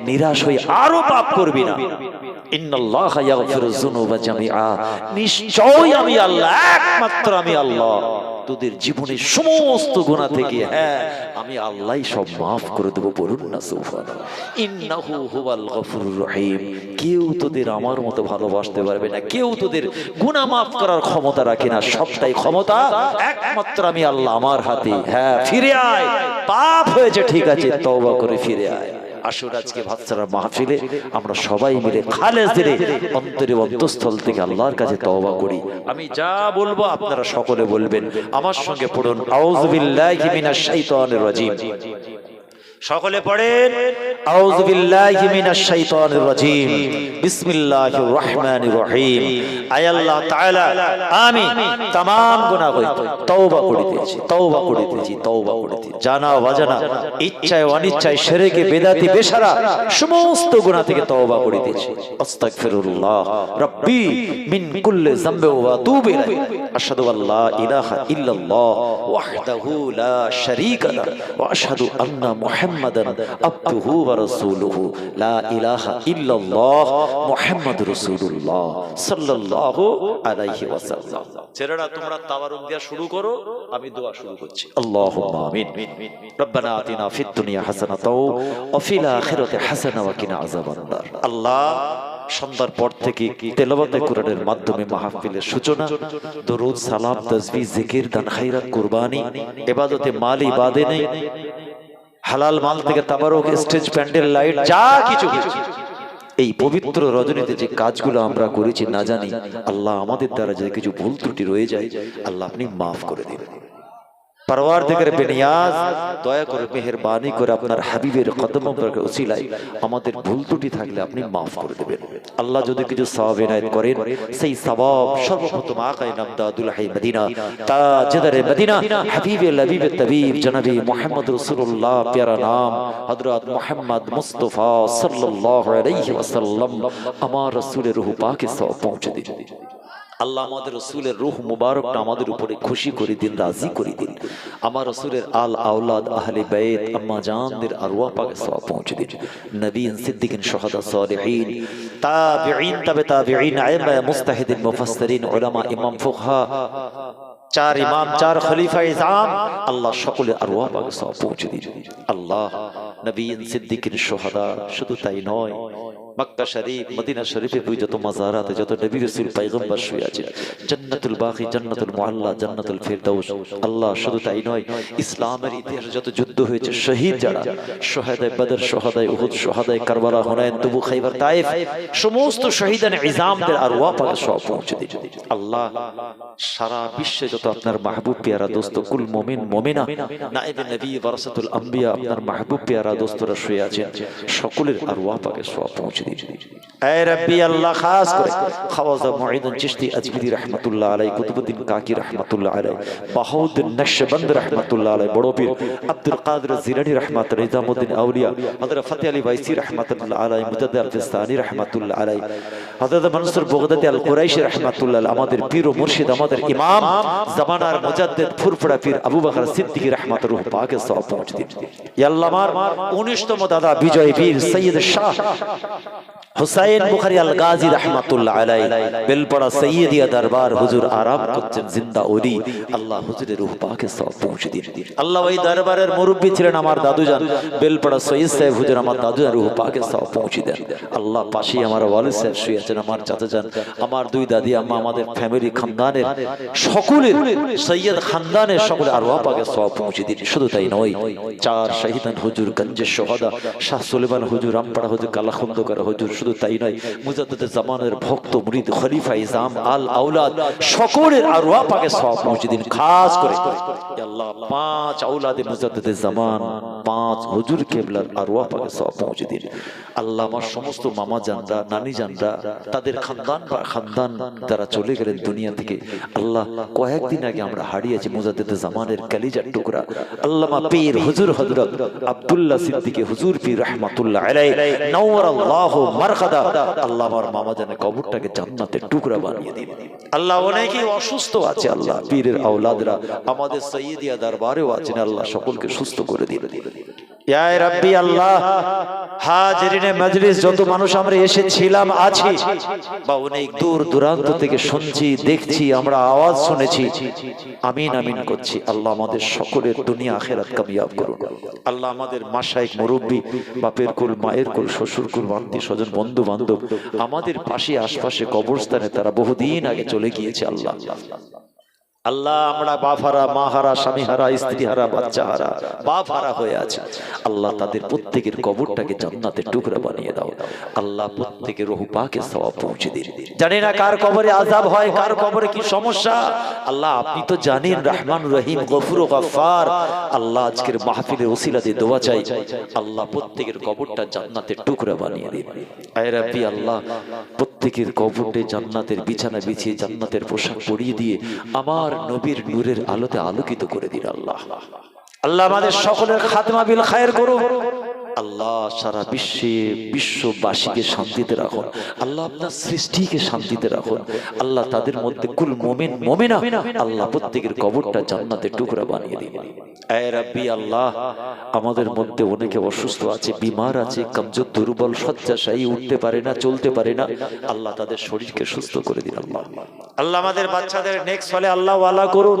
নিরাশ হয়ে আরও করবি না। নিশ্চয় আমি আল্লাহ একমাত্র আমি আল্লাহ। তোদের জীবনের সমস্ত গোনা থেকে হ্যাঁ আমি আল্লাহই সব মাফ করে দেবো বলুন না রহিম। কেউ তোদের আমার মতো ভালোবাসতে পারবে না, কেউ তোদের গুনাহ মাফ করার ক্ষমতা রাখে না, সবটাই ক্ষমতা একমাত্র আমি আল্লাহ আমার হাতে। হ্যাঁ ফিরে আয়, পাপ হয়েছে, ঠিক আছে, তওবা করে ফিরে আয়। আসুন আজকে ভাতসারা মাহফিলে আমরা সবাই মিলে খালেজ দিলে অন্তরে অন্তঃস্থল থেকে আল্লাহর কাছে তওবা করি আমি যা বলব আপনারা সকলে বলবেন আমার সঙ্গে পড়ুন আউযু বিল্লাহি মিনাশ শাইতানির রাজিম সকলে পড়েন আউযু বিল্লাহি মিনাশ শাইতানির রাজিম বিসমিল্লাহির রহমানির রহিম আয় আল্লাহ তাআলা আমি तमाम গুনাহ হইতে তওবা করিতেছি তওবা করিতেছি তওবা করিতেছি জানা অজানা ইচ্ছায় অনিচ্ছায় শিরকে বেদাতি বেশারা সমস্ত গুনাহ থেকে তওবা করিতেছি আস্তাগফিরুল্লাহ রাব্বি মিন কুল্লি যামবি ওয়া আতুবু ইলাইহি আশহাদু আল্লা ইলাহা ইল্লাল্লাহ ওয়াহদাহু লা শারীকা লা ওয়া আশহাদু আন্না মুহাম্মাদান আবদুহু ওয়া রাসূলুহু। লা ইলাহা ইল্লাল্লাহ মুহাম্মাদুর রাসূলুল্লাহ সাল্লাল্লাহু আলাইহি ওয়াসাল্লাম। ছেলেরা তোমরা তাওয়ারুক দেয়া শুরু করো আমি দোয়া শুরু করছি। আল্লাহুম্মা আমিন। রব্বানা আতিনা ফিদ দুনিয়া হাসানাতাও ওয়া ফিল আখিরাতি হাসানা ওয়া কিনা আযাবান নার আল্লাহ সন্ধ্যার পর থেকে কোরআনের মাধ্যমে মাহফিলের সূচনা দরুদ সালাম তাসবিহ জিকির দান খায়রাত কুরবানি ইবাদতে মাল ইবাদে নেই। হালাল মাল থেকে তাবারক, স্টেজ, প্যান্ডেল, লাইট, যা কিছু। এই পবিত্র রজনীতে যে কাজগুলো আমরা করেছি, না জানি আল্লাহ আমাদের দ্বারা যদি কিছু ভুল ত্রুটি রয়ে যায়, আল্লাহ আপনি মাফ করে দিন পরওয়ার দিকের বেনিয়াজ দয়া করে মেহেরবানি করে আপনার হাবিবের কদম উসিলাই আমাদের ভুল ত্রুটি থাকলে আপনি মাফ করে দেবেন। আল্লাহ যদি কিছু সওয়াব এনায়েত করেন সেই সওয়াব সর্বপ্রথম আকায়ে নামদাদুল হাই মদিনা তাজদারে মদিনা হাবিবে লবিবে তবিব জনাবি মুহাম্মদ রাসূলুল্লাহ প্যারা নাম হযরত মুহাম্মদ মুস্তাফা সাল্লাল্লাহু আলাইহি ওয়াসাল্লাম আমার রাসূলের রূহ পাকে সওয়াব পৌঁছে দিন আল্লাহ আমাদের রসুলের রুহ মুবারকটা আমাদের উপরে খুশি করে দিন, রাজি করে দিন। আমার রসুলের আল আওলাদ আহলে বাইত, আম্মা জানদের আরওয়া পাকে পৌঁছে দিন। নবীন, সিদ্দিকিন, শুহাদা, সালিহিন, তাবিঈন, তাবে তাবিঈন আইমা মুস্তাহিদিন, মুফাসসিরিন, উলামা, ইমাম, ফুকহা, চার ইমাম, চার খলিফা, ইজাম, আল্লাহ সওয়াব পৌঁছে আল্লাহ, নবীন, সিদ্দিকিন, শুহাদা, শুধু তাই নয় মক্কা শরীফ, মদিনা শরীফে বই যত মাজারাতে, যত নবী রাসূল পয়গম্বর শুয়ে আছে জান্নাতুল বাকি, জান্নাতুল মুআল্লা জান্নাতুল ফিরদাউস। আল্লাহ শুধু তাই নয়, ইসলামের ইতিহাসে যত যুদ্ধ হয়েছে, শহীদ যারা শহাদায়ে বদর শহাদায়ে উহুদ শহাদায়ে কারবালা হুনাইন তবু খাইবার তাইফ সমস্ত শহীদান ইজামদের আরওয়া পাকে সব পৌঁছে দিন আল্লাহ সারা বিশ্বে যত আপনার মাহবুব পেয়ারা দোস্ত, কুল মুমিন, মুমিনা, নায়েবে নবী, ওয়ারাসাতুল আম্বিয়া, আপনার মাহবুব পেয়ারা দোস্তরা শুয়ে আছেন, সকলের আরওয়া পাকে সব পৌঁছে আমাদের পীর মুর্শিদ, আমাদের ইমাম, জামানার মুজাদ্দিদ ফুরফুরা পীর আবু বকর সিদ্দিকী রাহমাতুল্লাহ পাকে সওয়াব পৌঁছে দিন আল্লাহ আমার 19তম দাদা বিজয় বীর সৈয়দ শাহ হুসাইন বুখারী আল গাজী রাহমাতুল্লাহ আলাই বেলপড়া সৈয়দিয়া দরবার হুজুর আরাম করছেন জিন্দা ওলি। আল্লাহ হুজুরের রূহ পাকে সব পৌঁছে দিন। আল্লাহ ওই দরবারের মুরব্বী ছিলেন আমার দাদু দাদুজান। বেলপড়া সৈয়দ সাহেব হুজুর আমার দাদুজান রূহ পাকে সব পৌঁছে দেন। আল্লাহ পাশে আমার ওয়ালিদ সাহেব শুয়ে আছেন আমার চাচাজান। আমার দুই দাদি আম্মা আমাদের ফ্যামিলি খানদানের সকলের সৈয়দ খানদানের সকলে আরওয়া পাকে সব পৌঁছে দিন। শুধু তাই নয় চার শহীদান হুজুর গঞ্জে সোহাদা শাহ সুলেমান হুজুর রামপাড়া হুজুর কালাখন্দকার হুজুর শুধু তাই নয় মুজাদ্দিদ জামানের ভক্ত, মুরিদ, খলিফা ইজাম আল আওলাদ, সকলের আরওয়া পাকে পৌঁছে দিন খাস করে। আল্লাহ, পাঁচ আওলাদে মুজাদ্দিদ জামান, পাঁচ হুজুর কেবলার আরওয়া পাকে পৌঁছে দিন আল্লাহ আমার সমস্ত মামা জানরা নানি জানরা তাদের খানদান বা খানদান যারা চলে গেলেন দুনিয়া থেকে। আল্লাহ কয়েকদিন আগে আমরা হারিয়েছি মুজাদ্দিদ জামানের কালিজার টুকরা। আল্লামা পীর হুজুর হযরত আব্দুল্লাহ সিদ্দিকী হুজুর পীর রাহমাতুল্লাহ আলাইহি নওয়ার আল্লাহু মার আল্লাহ আমার মামা যেন কবরটাকে জান্নাতের টুকরা বানিয়ে দিন আল্লাহ অনেকেই অসুস্থ আছে আল্লাহ। পীরের আওলাদরা আমাদের সৈয়দিয়া দরবারেও আছেন আল্লাহ সকলকে সুস্থ করে দিয়ে ইয়া আমাদের মুরব্বী, বাপের কুল, মায়ের কুল, শ্বশুর কুল বান্তি স্বজন বন্ধু বান্ধব আমাদের পাশে, আশপাশে, কবরস্থানে তারা বহুদিন আগে চলে গিয়েছে আল্লাহ আল্লাহ। আমরা বাফারা, মাহারা, স্বামীহারা, স্ত্রীহারা, বাচ্চাহারা, বাফারা হয়ে আছে। আল্লাহ তাদের প্রত্যেকের কবরটাকে জান্নাতের টুকরা বানিয়ে দাও। আল্লাহ প্রত্যেকের রহু পাকে সওয়াব পৌঁছে দিন। জানি না কার কবরে আযাব হয়, কার কবরে কি সমস্যা। আল্লাহ, আপনি তো জানেন রহমান রহিম, গফুর ও গফফার। আল্লাহ আজকের মাহফিলের ওসিলাতে দোয়া চাই। আল্লাহ প্রত্যেকের কবরটা জান্নাতের টুকরা বানিয়ে দিন। আয় রাব্বি আল্লাহ, প্রত্যেকের কবরটে জান্নাতের বিছানা বিছিয়ে জান্নাতের পোশাক পরিয়ে দিয়ে আমার নবীর নূরের আলোতে আলোকিত করে দিন আল্লাহ। আল্লাহ আমাদের সকলের খাতমা বিল খায়ের করুন আল্লাহ সারা বিশ্বে বিশ্ববাসীকে শান্তিতে রাখুন। আল্লাহ আপনার সৃষ্টিকে শান্তিতে রাখুন। আল্লাহ তাদের মধ্যে কুল মোমেন, মোমেনা, আল্লাহ প্রত্যেকের কবরটা জান্নাতে টুকরা বানিয়ে দিন। আল্লাহ, আমাদের মধ্যে অনেকে অসুস্থ আছে, বিমার আছে, কমজোর, দুর্বল, শয্যাশায়ী, উঠতে পারে না, চলতে পারে না। আল্লাহ তাদের শরীরকে সুস্থ করে দিন আল্লাহ। আল্লাহ আমাদের বাচ্চাদের নেক্সট ফলে আল্লাহ ওয়ালা করুন।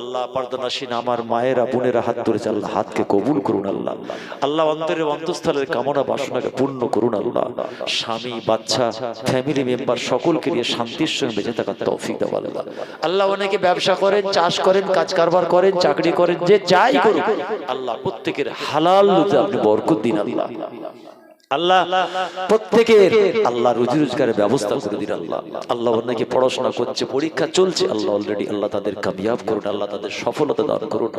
আল্লাহ পার্দনাসীন আমার মায়েরা, বোনেরা হাত ধরেছে, আল্লাহ হাতকে কবুল করুন আল্লাহ। আল্লাহ অন্তরের অন্তঃস্থলের কামনা বাসনাকে পূর্ণ করুন আল্লাহ স্বামী, বাচ্চা ফ্যামিলি মেম্বার সকলকে নিয়ে শান্তির সঙ্গে বেঁচে থাকার তৌফিক দেওয়া আল্লাহ। আল্লাহ অনেকে ব্যবসা করেন, চাষ করেন, কাজ কারবার করেন, চাকরি করেন, যে যাই করুন আল্লাহ প্রত্যেকের হালাল রুজে আপনি বরকত দিন আল্লাহ। আল্লাহ, প্রত্যেকের আল্লাহ রুজি রোজগারের ব্যবস্থা করে দিন আল্লাহ। আল্লাহ অনেকে পড়াশোনা করছে, পরীক্ষা চলছে, আল্লাহ অলরেডি আল্লাহ তাদের কামিয়াব করুন, আল্লাহ তাদের সফলতা দান করুন।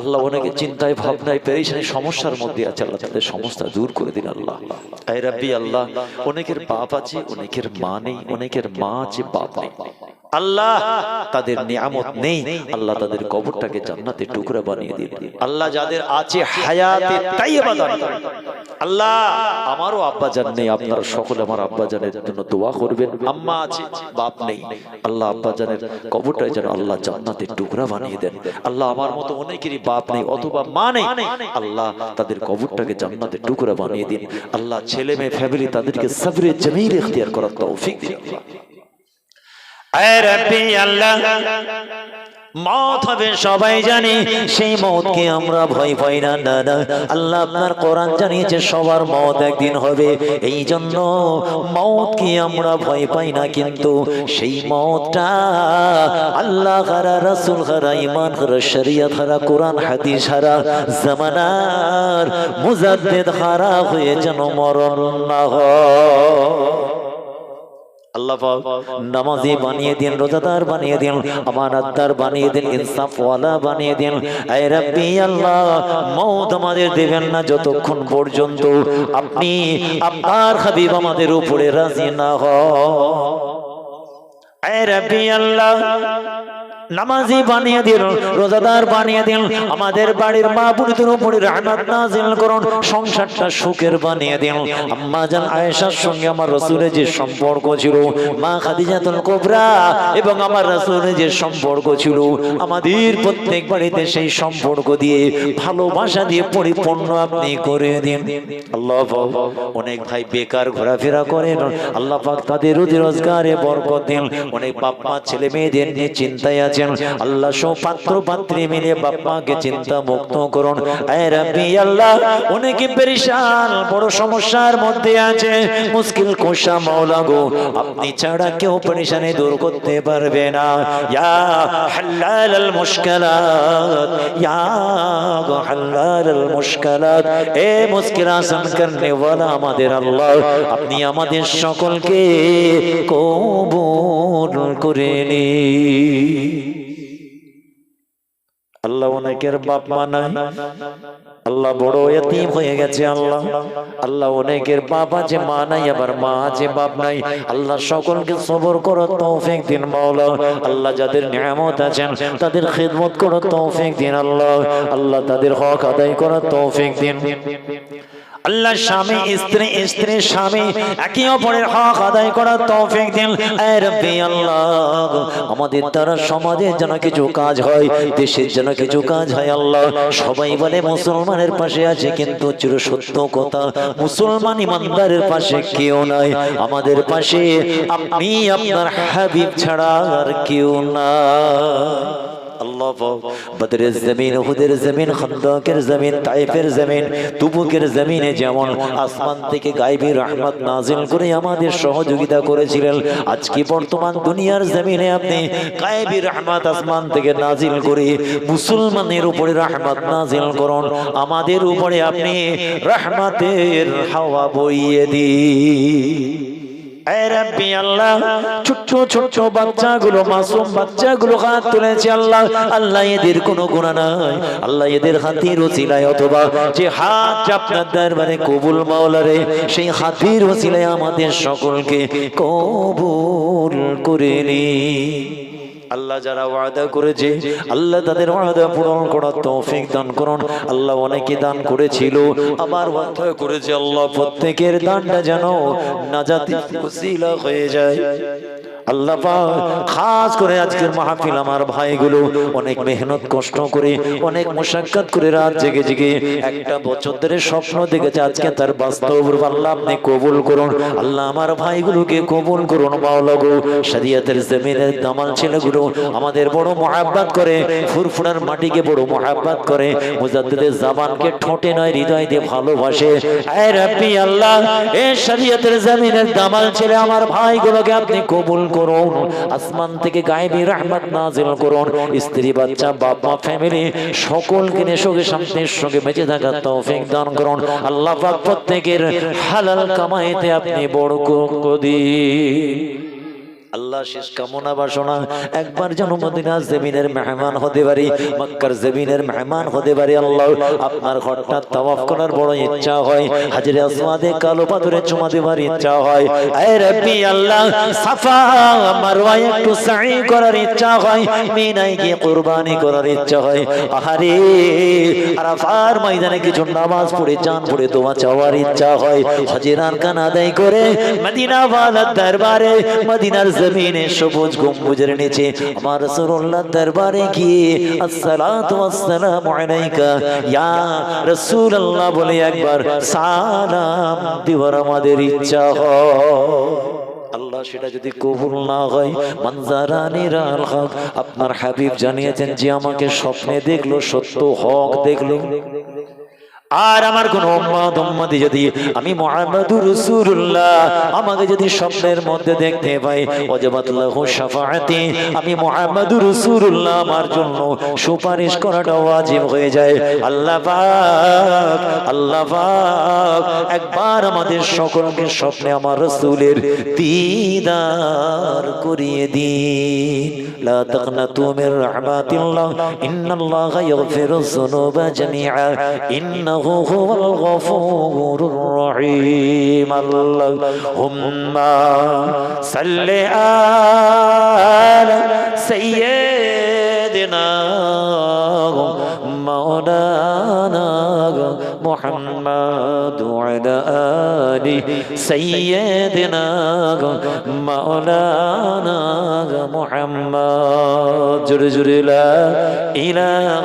আল্লাহ অনেকে চিন্তায়, ভাবনায়, পেরেশানি সমস্যার মধ্যে আছে, আল্লাহ তাদের সমস্যা দূর করে দিন আল্লাহ। রাব্বি আল্লাহ, অনেকের বাপ আছে, অনেকের মা নেই, অনেকের মা আছে, বাপ নেই। আল্লাহ তাদের নিয়ামত নেই আল্লাহ তাদের কবরটাকে জান্নাতে টুকরা বানিয়ে দিন আল্লাহ যাদের আছে হায়াতে করুন। আল্লাহ আমারও আব্বা জান নেই আপনারা সকলে আমার আব্বা জানের জন্য দোয়া করবেন। আম্মা আছে বাপ নেই। আল্লাহ আব্বা জানের কবরটাই যেন আল্লাহ জান্নাতের টুকরা বানিয়ে দেন। আল্লাহ আমার মতো অনেকেরই বাপ নেই অথবা মা নেই। আল্লাহ তাদের কবরটাকে জান্নাতের টুকরা বানিয়ে দিন। আল্লাহ ছেলে মেয়ে ফ্যামিলি তাদেরকে সবরে জমির ইখতিয়ার করার তৌফিক দিন। মত হবে সবাই জানি, সেই মতকে আমরা ভয় পাই না না না। আল্লাহ আপনার কোরআন জানিয়েছে, সবার মত একদিন হবে। এই জন্য মতকে আমরা ভয় পাই না, কিন্তু সেই মতটা আল্লাহ হারা, রাসুল হারা ইমান হারা, শরিয়ত হারা, কোরআন, হাদিস হারা, জামানার মুজাদ্দেদ হারা হয়ে যেন মরণ না হয়। আল্লাহ পাক নামাজি বানিয়ে দিন রোজাদার বানিয়ে দিন আমানতদার বানিয়ে দিন ইনসাফওয়ালা বানিয়ে দিন। এ রব্বি আল্লাহ মওত আমাদের দেবেন না যতক্ষণ পর্যন্ত আপনি আপনার হাবিব আমাদের উপরে রাজি না হন এ রব্বি আল্লাহ নামাজি বানিয়ে দিন রোজাদার বানিয়ে দিন আমাদের বাড়ির মা বুড়িদের উপরে রহমত নাজিল করুন, সংসারটা সুখের বানিয়ে দিন আম্মা জান আয়েশার সঙ্গে আমার রসুলের যে সম্পর্ক ছিল, মা খাদিজাতুল কোবরা এবং আমার রসুলের যে সম্পর্ক ছিল, আমাদের প্রত্যেক বাড়িতে সেই সম্পর্ক দিয়ে ভালোবাসা দিয়ে পরিপূর্ণ আপনি করে দিন। আল্লাহ অনেক ভাই বেকার ঘোরাফেরা করেন, আল্লাহ পাক তাদের রুজি রোজগারে বরকত দিন। অনেক বাপ মা ছেলে মেয়েদের নিয়ে চিন্তায় আছেন আল্লাহ সব পাত্র পাত্রী মিলে বাপ মাকে চিন্তা মুক্ত করুন। আল্লাহ, অনেকে পেরেশান, বড় সমস্যার মধ্যে আছে। মুশকিল কোষা মাওলা গো, আপনি ছাড়া কেউ পেরেশানি দূর করতে পারবে না। ইয়া হাল্লাল আল মুশকিলাত, ইয়া হাল্লাল আল মুশকিলাত। এ মুশকিল আসান করনে ওয়ালা আমাদের আল্লাহ, আপনি আমাদের সকলকে কবুল করে নিন। আল্লাহ অনেকের বাপ মা নাই। আল্লাহ বড় এতিম হয়ে গেছে আল্লাহ। আল্লাহ অনেকের বাবা যে মা নাই, আবার মা আছে বাপ নাই। আল্লাহ সকলকে সবর করো তৌফিক দিন মাওলা। আল্লাহ যাদের নিয়ামত আছেন, তাদের খিদমত করো তৌফিক দিন আল্লাহ। আল্লাহ তাদের হক আদায় করো তৌফিক দিন। আল্লাহ স্বামী স্ত্রী স্ত্রী স্বামী একে অপরের হক আদায় করার তৌফিক দিন। আল্লাহ আমাদের দ্বারা সমাজের যেন কিছু কাজ হয় দেশের যেন কিছু কাজ হয় আল্লাহ। সবাই বলে মুসলমানের পাশে আছে কিন্তু চির সত্য কথা। মুসলমান ইমানদারের পাশে কেউ নাই। আমাদের পাশে আপনি আপনার হাবিব ছাড়া আর কেউ না আল্লাহ বদরের জমিন হুদের জমিন, খন্দকের জমিন, তাইফের জমিন তুবুকের জমিনে যেমন আসমান থেকে গাইবী রহমত নাজিল করে আমাদের সহযোগিতা করেছিলেন আজকে বর্তমান দুনিয়ার জমিনে আপনি গাইবী রহমত আসমান থেকে নাজিল করে মুসলমানের উপরে রহমত নাজিল করুন, আমাদের উপরে আপনি রহমতের হাওয়া বইয়ে এ বাচ্চাগুলো, মাসুম বাচ্চাগুলো হাত তুলেছে আল্লাহ। আল্লাহ কোনো গুণা আল্লাহ হাতির অথবা কবুল মাওলারে সেই হাতির ওসিলায় আমাদের সকলকে কবুল করে নি। আল্লাহ যারা ওয়াদা করেছে, আল্লাহ তাদের ওয়াদা পূরণ করার তৌফিক দান করুন। আল্লাহ অনেকে দান করেছিল। আবার ওয়াদা করেছে আল্লাহ, প্রত্যেকের দানটা যেন নাজাতি ওসিলা হয়ে যায়। আল্লাহ খাস করে আজকের মাহফিল আমার ভাইগুলো অনেক মেহনত, কষ্ট করে, অনেক মুশাক্কাত করে রাত জেগে জেগে একটা বছর ধরে স্বপ্ন দেখেছে, আজকে তার বাস্তব রূপ আল্লাহ আপনি কবুল করুন। আল্লাহ আমার ভাইগুলোকে কবুল করুন মাওলা গো শরিয়তের জমিনের দামাল ছেলেগুলো আমাদের বড় মহাব্বাত করে, ফুরফুরার মাটিকে বড় মহাব্বাত করে, মুজাদ্দিদের জাবানকে ঠোঁটে নয়, হৃদয় দিয়ে ভালোবাসে। আল্লাহ, এ শরিয়তের জমিনের দামাল আমার ভাইগুলোকে আপনি কবুল করুন। আসমান থেকে গায়েবী রহমত করুন। স্ত্রী, বাচ্চা বাপ মা ফ্যামিলি, সকলকে সুখে শান্তির সঙ্গে বেঁচে থাকার তৌফিক দান করুন। আল্লাহ পাক প্রত্যেকের হালাল কামাইতে আপনি বড় কদি আল্লাহ শেষ কামনা বাসনা, একবার যেন মদিনার জমিনের মেহমান হতে পারি, মক্কার জমিনের মেহমান হতে পারি, আল্লাহ, আপনার ঘরটা তাওয়াফ করার বড় ইচ্ছা হয়, হাজিরে আসমাদে কালো পাথরে চুমা দেবার ইচ্ছা হয় আল্লাহ, সাফা একটু সাই করার ইচ্ছা হয় গিয়ে কুরবানি করার ইচ্ছা হয়, আহারে, আরাফার ময়দানে কিছু নামাজ পড়ে চান পড়ে, দোয়া চাওয়ার ইচ্ছা হয়, হাজিরান কান আদায় করে মদিনা দরবারে, মদিনার জমিনে সবুজ গম্বুজের নিচে আমার রাসূলুল্লাহ দরবারে গিয়ে আসসালাতু ওয়াসসালামু আলাইকা। ইয়া রাসূলুল্লাহ বলে একবার, সালাম দেওয়ার আমাদের ইচ্ছা হয়। আল্লাহ সেটা যদি কবুল না হয় মানজারানির হক। আপনার হাবিব জানিয়েছেন যে আমাকে স্বপ্নে দেখল, সত্য হক দেখল। আর আমার কোন যদি আমি আমাকে যদি স্বপ্নের মধ্যে দেখতে পাই ওয়াজাবাত লাহু আমি মুহাম্মাদুর রাসূলুল্লাহ, আমার জন্য সুপারিশ করাটা ওয়াজিব হয়ে যায়। আল্লাহ আল্লাহ একবার আমাদের সকলকে স্বপ্নে আমার রসুলের দিদার করিয়ে দিন। লা তাকনাতু মির রাহমাতিল্লাহ, ইন্নাল্লাহা ইয়াগফিরুয যুনুবা জামিআ إنه هو الغفور الرحيم. اللهم صل على سيدنا مولانا محمد وعلى آله سيدنا مولانا محمد. جر لا إله